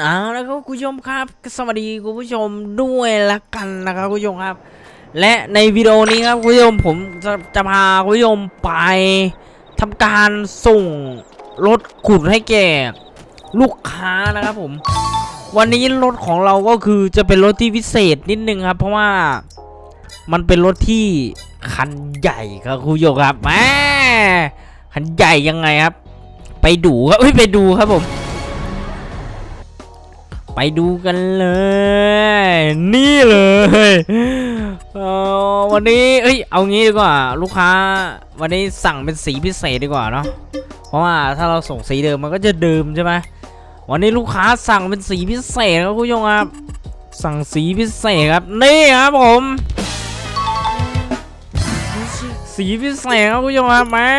เอาแล้วครับคุณผู้ชมครับ สวัสดีคุณผู้ชมด้วยละกันนะครับคุณผู้ชมครับ และในวิดีโอนี้ครับคุณผู้ชมผมจะจะพาคุณผู้ชมไปทำการส่งรถขุดให้แก่ลูกค้านะครับผม วันนี้รถของเราก็คือจะเป็นรถที่พิเศษนิดนึงครับ เพราะว่ามันเป็นรถที่คันใหญ่ครับคุณผู้ชมครับแหมคันใหญ่ยังไงครับ ไปดูครับไปดูครับผม ไปดูกันเลย นี่เลยเออวันนี้เอ้ยเอางี้ดีกว่า ลูกค้า วันนี้สั่งเป็นสีพิเศษดีกว่าเนาะเพราะว่าถ้าเราส่งสีเดิมมันก็จะเดิมใช่ไหมวันนี้ลูกค้าสั่งเป็นสีพิเศษครับคุณผู้ชมครับสั่งสีพิเศษครับนี่ครับผม สีพิเศษครับคุณผู้ชมครับแม่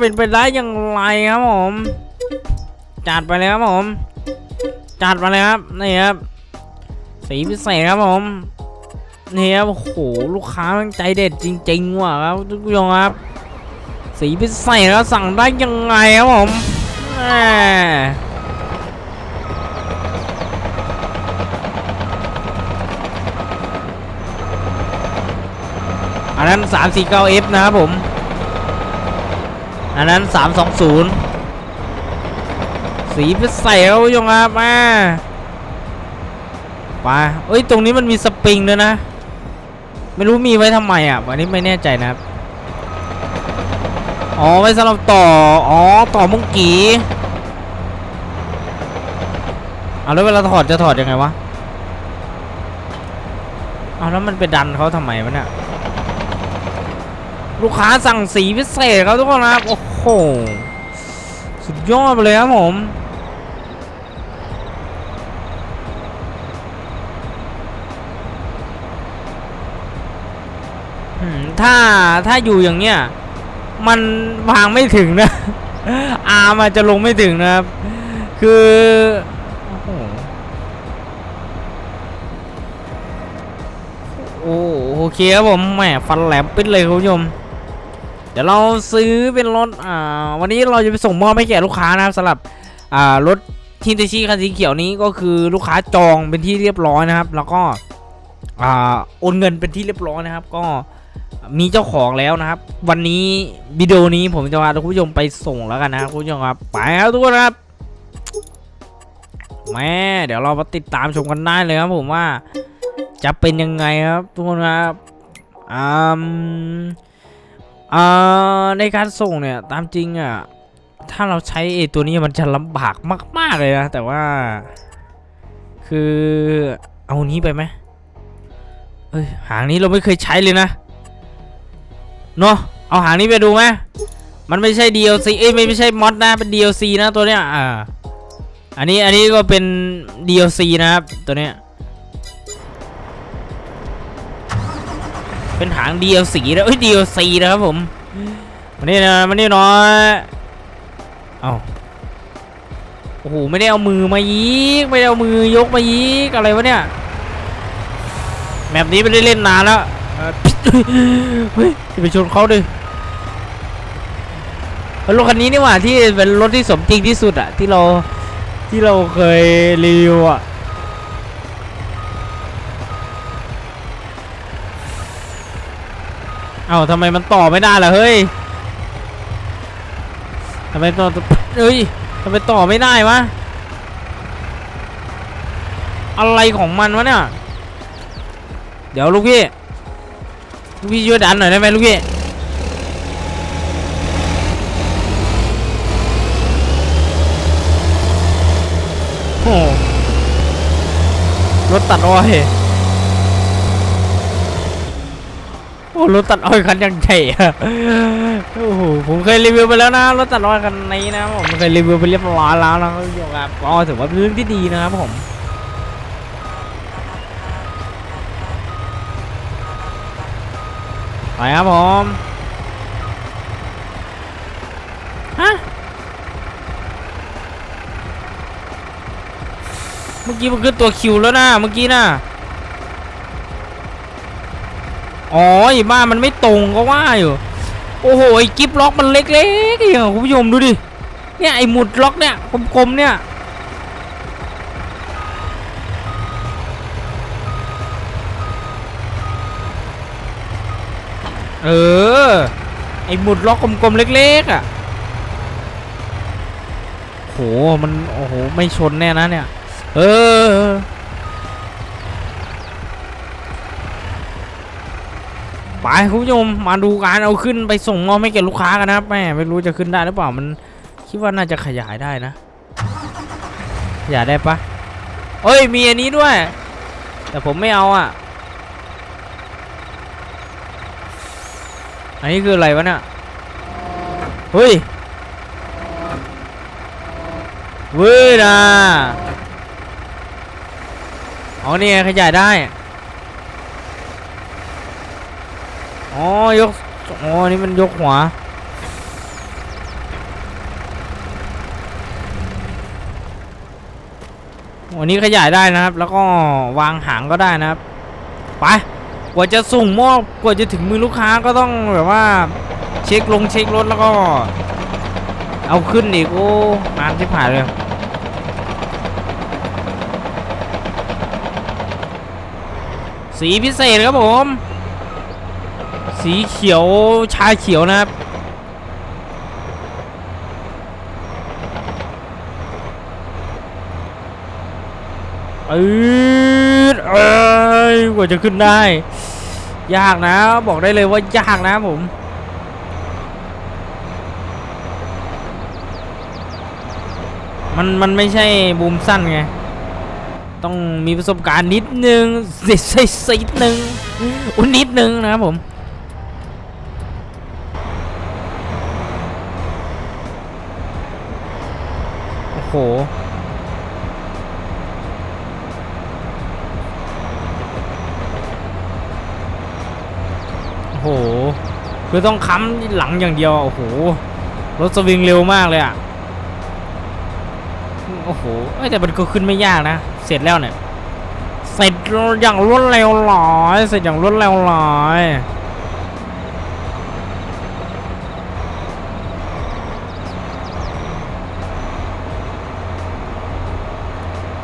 เป็นไปได้อย่างไรครับผมจัดไปเลยครับผม จัดมาเลยครับนี่ครับสีพิเศษครับผมนี่ครับโอ้โหลูกค้ามันใจเด็ดจริงๆว่ะครับทุกผู้ชมครับ สีพิเศษแล้วสั่งได้ยังไงครับผมแหมอันนั้น 349F นะครับผม อันนั้น 320 สีพิเศษครับคุณผู้ชมครับมาไปเอ้ย ตรงนี้มันมีสปริงด้วยนะ ไม่รู้มีไว้ทำไมอะ วันนี้ไม่แน่ใจนะครับ อ๋อ ไว้สำหรับต่อ อ๋อ ต่อมุงกีเอาแล้วเวลาถอดจะถอดยังไงวะ เอาแล้วมันไปดันเขาทำไมวะเนี่ย ลูกค้าสั่งสีพิเศษครับทุกคนนะครับ โอ้โห สุดยอดไปเลยครับผม ถ้าถ้าอยู่อย่างเงี้ยมันวางไม่ถึงนะอาร์มันจะลงไม่ถึงนะครับ คือโอ้โหโอเคครับผมแหมฟันแหลมปิดเลยคุณผู้ชม เดี๋ยวเราซื้อเป็นรถอ่าวันนี้เราจะไปส่งมอบให้แก่ลูกค้านะครับสำหรับอ่ารถทินเตชิคันสีเขียวนี้ก็คือลูกค้าจองเป็นที่เรียบร้อยนะครับ แล้วก็อ่าโอนเงินเป็นที่เรียบร้อยนะครับ ก็ มีเจ้าของแล้วนะครับ วันนี้วิดีโอนี้ผมจะพาคุณผู้ชมไปส่งแล้วกันนะครับคุณผู้ชมครับไปครับทุกคนครับแม่เดี๋ยวเรามาติดตามชมกันได้เลยครับผมว่าจะเป็นยังไงครับทุกคนครับอืมอ่าในการส่งเนี่ยตามจริงอะถ้าเราใช้ไอ้ตัวนี้มันจะลำบากมาก ๆ เลยนะ แต่ว่า คือเอานี้ไปไหมเอ้ยหางนี้เราไม่เคยใช้เลยนะ เนาะเอาหางนี้ไปดูไหมมันไม่ใช่ DLC เอ้ยไม่ไม่ใช่มอดนะเป็น DLC นะตัวเนี้ยอ่าอันนี้อันนี้ก็เป็น DLC นะครับตัวเนี้ยเป็นหาง DLC แล้วเอ้ย DLC นะครับผมมานี่นะมานี่หน้อยเอ้าโอ้โหไม่ได้เอามือมายีกไม่ได้เอามือยกมายีกอะไรวะเนี่ยแมปนี้ไม่ได้เล่นนานแล้ว เฮ้ยไปชนเขาดิรถคันนี้นี่หว่าที่เป็นรถที่สมจริงที่สุดอะที่เราที่เราเคยรีวิวอะเอาทำไมมันต่อไม่ได้ล่ะเฮ้ยทำไมต่อเฮ้ยทำไมต่อไม่ได้วะอะไรของมันวะเนี่ย เดี๋ยวลูกพี่ ลูกพี่ช่วยดันหน่อยได้ไหมลูกพี่โอ้โหรถตัดอ้อยโอ้รถตัดอ้อยคันยังใหญ่อะโอ้โหผมเคยรีวิวไปแล้วนะรถตัดอ้อยคันนี้นะผมเคยรีวิวไปเรียบร้อยแล้วนะครับคุณผู้ชมครับก็ถือว่าเป็นเรื่องที่ดีนะครับผม ไปครับผมฮะเมื่อกี้มันขึ้นตัวคิวแล้วนะเมื่อกี้นะอ๋อไอ้บ้ามันไม่ตรงก็ว่าอยู่โอ้โหไอ้กิฟล็อกมันเล็กๆเองอะคุณผู้ชมดูดิเนี่ยไอ้หมุดล็อกเนี่ยกลมๆเนี่ย เออ ไอหมุดล็อกกลมๆเล็กๆอะโหมันโอ้โหไม่ชนแน่นะเนี่ย เออไปคุณผู้ชมมาดูการเอาขึ้นไปส่งมอบให้แก่ลูกค้ากันนะครับแม่ไม่รู้จะขึ้นได้หรือเปล่ามันคิดว่าน่าจะขยายได้นะขยายได้ปะเอ้ยมีอันนี้ด้วย แต่ผมไม่เอาอะ อันนี้คืออะไรวะเนี่ยเฮ้ยเว้ยนะอ๋อนี่ไงขยายได้อ๋อยกอ๋อนี่มันยกหัววันนี้ขยายได้นะครับ แล้วก็วางหางก็ได้นะครับ ไป กว่าจะส่งมอบกว่าจะถึงมือลูกค้าก็ต้องแบบว่า เช็คลงเช็ครถแล้วก็ เอาขึ้นอีกโอ้นานที่ผ่านเลยสีพิเศษครับผม สีเขียวชาเขียวนะครับอืดเอ้ยกว่าจะขึ้นได้ ยากนะ บอกได้เลยว่ายากนะผม มันมันไม่ใช่บูมสั้นไง ต้องมีประสบการณ์นิดนึงสียใส่สิดนึงอุ้นนิดนึงนะครับผมโอ้โห โอ้โห คือต้องค้ำหลังอย่างเดียวโอ้โหรถสวิงเร็วมากเลยอะโอ้โหแต่มันก็ขึ้นไม่ยากนะ เสร็จแล้วเนี่ยเสร็จอย่างรวดเร็วหลอยเสร็จอย่างรวดเร็วหลอย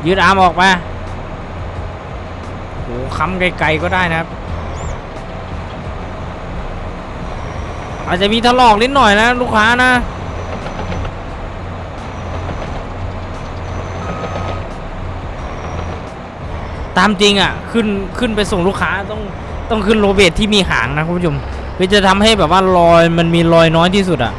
ยืดอาร์มออกมาโอ้โหค้ำไกลๆก็ได้นะครับ อาจจะมีถลอกนิดหน่อยนะลูกค้านะตามจริงอะขึ้นขึ้นไปส่งลูกค้าต้องต้องขึ้นโรเบทที่มีหางนะคุณผู้ชมเพื่อจะทำให้แบบว่ารอยมันมีรอยน้อยที่สุดอะ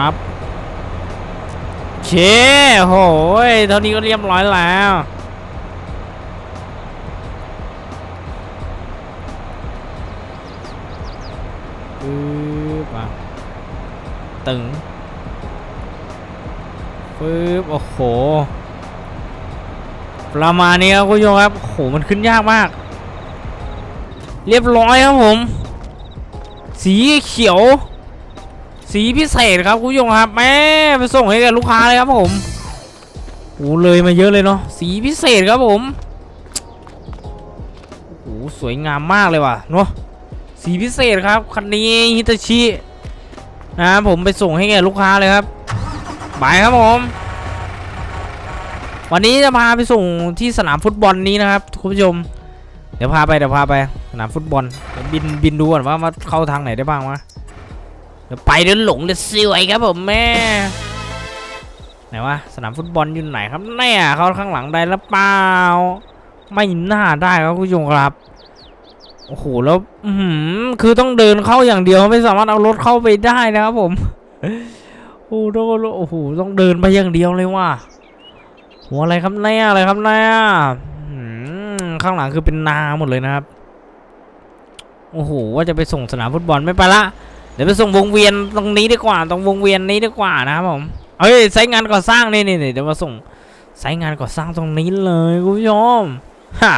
ปั๊บเชโหยเท่านี้ก็เรียบร้อยแล้วปึ๊บอะตึงปึ๊บโอ้โห ประมาณนี้ครับคุณผู้ชมครับโอ้โหมันขึ้นยากมาก เรียบร้อยครับผม สีเขียว สีพิเศษครับคุณผู้ชมครับแม่ไปส่งให้กับลูกค้าเลยครับผมโอ้เลยมาเยอะเลยเนาะสีพิเศษครับผมโอ้สวยงามมากเลยว่ะเนาะสีพิเศษครับคันนี้ฮิตาชินะผมไปส่งให้แก่ลูกค้าเลยครับบายครับผม วันนี้จะพาไปส่งที่สนามฟุตบอลนี้นะครับคุณผู้ชม เดี๋ยวพาไปเดี๋ยวพาไปสนามฟุตบอลเดี๋ยวบินบินดูก่อนว่ามาเข้าทางไหนได้บ้างวะ ไปเดี๋ยหลงเดี๋ยวสวยครับผมแม่ไหนวะสนามฟุตบอลอยู่ไหนครับแน่เข้าข้างหลังได้หรือเปล่า ไม่น่าได้ครับคุณผู้ชมครับโอ้โหแล้วอืคือต้องเดินเข้าอย่างเดียวไม่สามารถเอารถเข้าไปได้นะครับผมโอ้โหโอ้โหต้องเดินไปอย่างเดียวเลยว่ะหัวอะไรครับแน่อะไรครับแน่ข้างหลังคือเป็นนาหมดเลยนะครับ โอ้โหว่าจะไปส่งสนามฟุตบอลไม่ไปละ ดี๋ยวไปส่งวงเวียนตรงนี้ดีกว่า ตรงวงเวียนนี้ดีกว่านะครับผมเอ้ยไซต์งานก่อสร้างนี่นี่เดี๋ยวมาส่งไซต์งานก่อสร้างตรงนี้เลยคุณผู้ชมฮ่า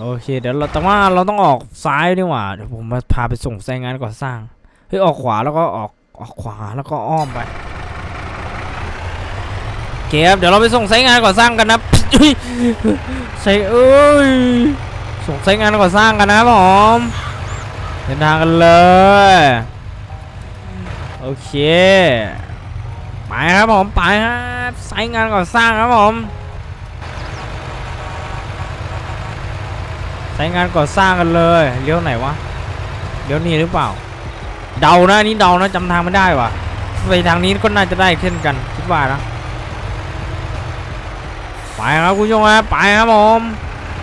โอเคเดี๋ยวเราแต่ว่าเราต้องออกซ้ายดีกว่าเดี๋ยวผมมาพาไปส่งไซต์งานก่อสร้างเฮ้ยออกขวาแล้วก็ออกออกขวาแล้วก็อ้อมไปเคครับเดี๋ยวเราไปส่งไซต์งานก่อสร้างกันนะใส่เอ้ยส่งไซต์งานก่อสร้างกันนะครับผม เดินทางกันเลย โอเค ไปครับผม ไปครับไซงานก่อสร้างครับผมไซงานก่อสร้างกันเลย เลี้ยวไหนวะ เลี้ยวนี้หรือเปล่า เดานะนนี่เดานะจำทางไม่ได้ว่ะ ไปทางนี้ก็น่าจะได้เช่นกันคิดว่านะ ไปครับคุณผู้ชมครับไปครับผม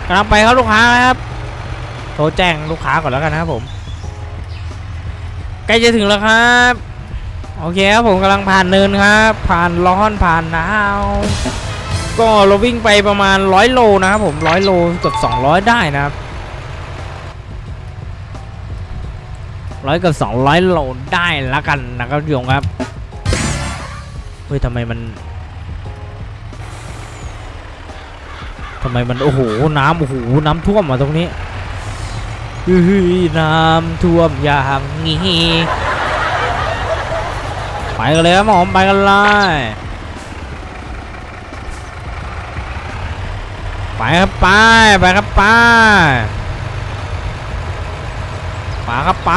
กำลังไปครับลูกค้าครับโทรแจ้งลูกค้าก่อนแล้วกันนะครับผม ใกล้จะถึงแล้วครับ โอเคครับผมกำลังผ่านเนินครับ ผ่านร้อนผ่านหนาวก็เราวิ่งไปประมาณร้อยโลนะครับผมร้อยโลเกือบสองร้อยได้นะครับร้อยกับสองร้อยโลได้ล้วกันนะครับคุณผู้ชมครับเฮ้ยทำไมมันทำไมมันโอ้โหน้ำโอ้โหน้ำท่วมมาตรงนี้ น้ำท่วมอย่างงี้ไปกันเลยครับผมไปกันเลยไปครับไปไปครับไปไปครับไป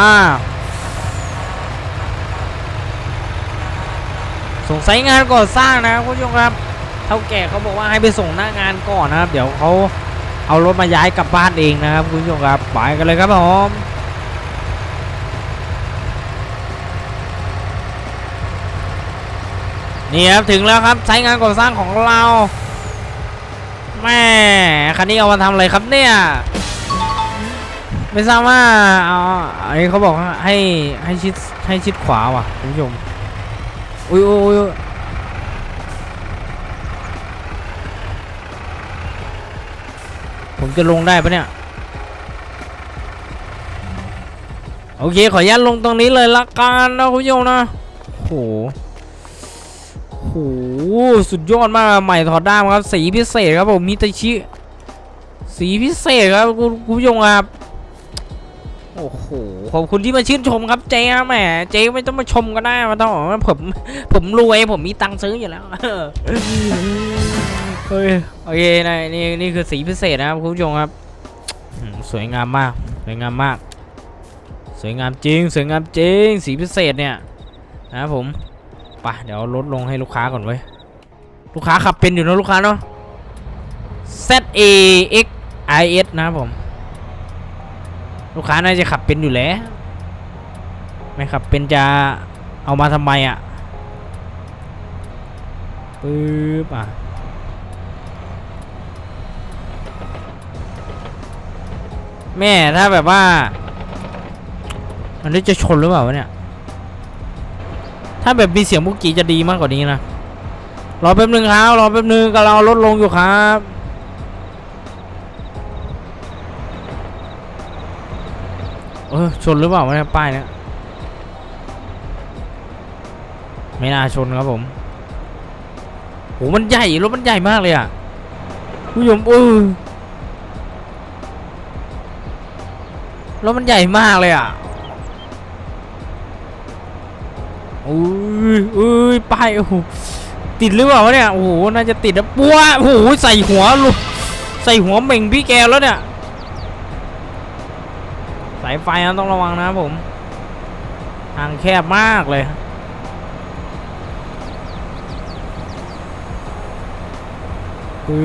ส่งสายงานก่อสร้างนะครับคุณผู้ชมครับเท่าแก่เขาบอกว่าให้ไปส่งหน้างานก่อนนะครับ เดี๋ยวเขา เอารถมาย้ายกลับบ้านเองนะครับคุณผู้ชมครับไปกันเลยครับผมนี่ครับถึงแล้วครับใช้งานก่อสร้างของเราแม่คันนี้เอามาทำอะไรครับเนี่ยไม่ทราบว่าเอาอันนี้เขาบอกให้ให้ชิดให้ชิดขวาว่ะคุณผู้ชมอุ้ยอุ้ยอุ้ย ผมจะลงได้ปะเนี่ย โอเค ขออนุญาตลงตรงนี้เลยละกันนะคุณผู้ชมนะโหโอ้โหสุดยอดมากใหม่ถอดด้ามครับ สีพิเศษครับผมมิตาชิ สีพิเศษครับคุณคุณผู้ชมครับโอ้โหขอบคุณที่มาชื่นชมครับเจ๊แหมเจ๊ไม่ต้องมาชมก็ได้มาต้องผมผมรวยผมมีตังค์ซื้ออยู่แล้ว ฮ้ยโอเคนะนี่นี่คือสีพิเศษนะครับคุณผู้ชมครับสวยงามมากสวยงามมาก สวยงามจริง สวยงามจริง สีพิเศษเนี่ยนะครับผมไปเดี๋ยวลดลงให้ลูกค้าก่อนเว้ยลูกค้าขับเป็นอยู่นะลูกค้าเนาะ Z A X I S นะครับผม ลูกค้าน่าจะขับเป็นอยู่แล้วไม่ขับเป็นจะเอามาทำไมอะปึ๊บอะ แม่ถ้าแบบว่า มันได้จะชนหรือเปล่าวะเนี่ย ถ้าแบบมีเสียงบุกกี้จะดีมากกว่านี้นะ รอแป๊บนึงครับ รอแป๊บนึงก็เราลดลงอยู่ครับเออชนหรือเปล่าวะเนี่ยป้ายเนี่ยไม่น่าชนครับผมโหมันใหญ่รถมันใหญ่มากเลยอะผู้ชมเออ รถมันใหญ่มากเลยอะอุ้ยอุ้ยป้ายโอ้โหติดหรือเปล่าเนี่ย โอ้โห น่าจะติดนะปัวโอ้โห ใส่หัวลูกใส่หัวเหม่งพี่แกวแล้วเนี่ย สายไฟนะต้องระวังนะผม ทางแคบมากเลยปึ๊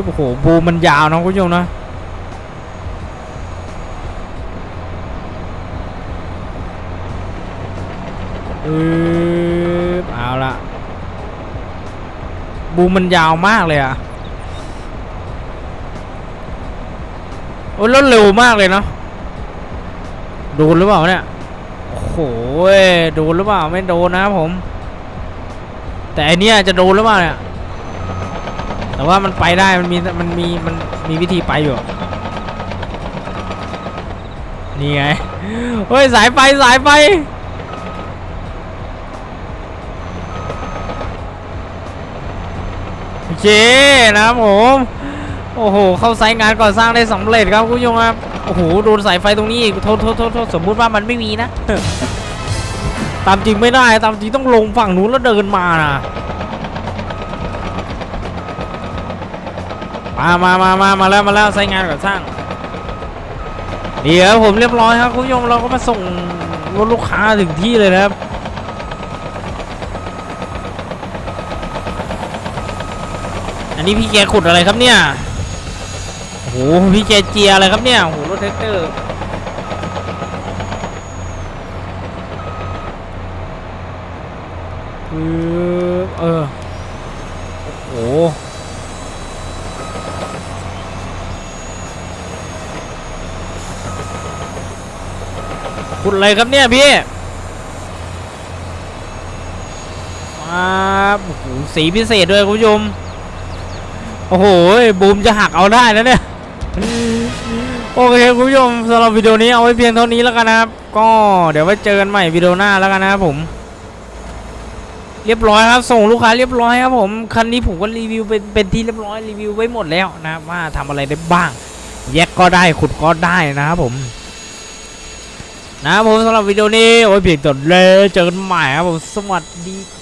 บโอ้โห บูมมันยาวนะคุณผู้ชมนะ ปึ๊บเอาละบูมมันยาวมากเลยอะโอ้รถเร็วมากเลยเนาะโดนหรือเปล่าเนี่ยโอ้โหโดนหรือเปล่าไม่โดนนะครับผม แต่อันนี้จะโดนหรือเปล่าเนี่ยแต่ว่ามันไปได้มันมีมันมีมันมีวิธีไปอยู่นี่ไงเฮ้ยสายไฟสายไฟ โอ เคนะครับผมโอ้โห เข้าไซต์งานก่อสร้างได้สำเร็จครับคุณผู้ชมครับ โอ้โห โดนสายไฟตรงนี้อีกโทษโทษโทษโทษสมมุติว่ามันไม่มีนะ ตามจริงไม่ได้ ตามจริงต้องลงฝั่งนู้นแล้วเดินมานะ มามามามามาแล้วมาแล้วไซต์งานก่อสร้าง เดี๋ยวผมเรียบร้อยครับคุณผู้ชมเราก็มาส่งรถลูกค้าถึงที่เลยนะครับ อันนี้พี่แกขุดอะไรครับเนี่ยโอ้โหพี่แกเจียอะไรครับเนี่ยโอ้โหรถแท็กเตอร์คือเออโอ้โหขุดอะไรครับเนี่ยพี่มาโอ้โหสีพิเศษด้วยคุณผู้ชม โอ้โหบูมจะหักเอาได้นะเนี่ยโอเคคุณผู้ชมสำหรับวิดีโอนี้เอาไว้เพียงเท่านี้แล้วกันนะครับ ก็เดี๋ยวไว้เจอกันใหม่วิดีโอหน้าแล้วกันนะครับผม เรียบร้อยครับ ส่งลูกค้าเรียบร้อยครับผมคันนี้ผมก็รีวิวเป็นเป็นที่เรียบร้อยรีวิวไว้หมดแล้วนะครับว่าทำอะไรได้บ้าง แยกก็ได้ขุดก็ได้นะครับผม นะครับผมสำหรับวิดีโอนี้โอ้ยเพียงแต่เลยเจอกันใหม่ครับผมสวัสดีครับ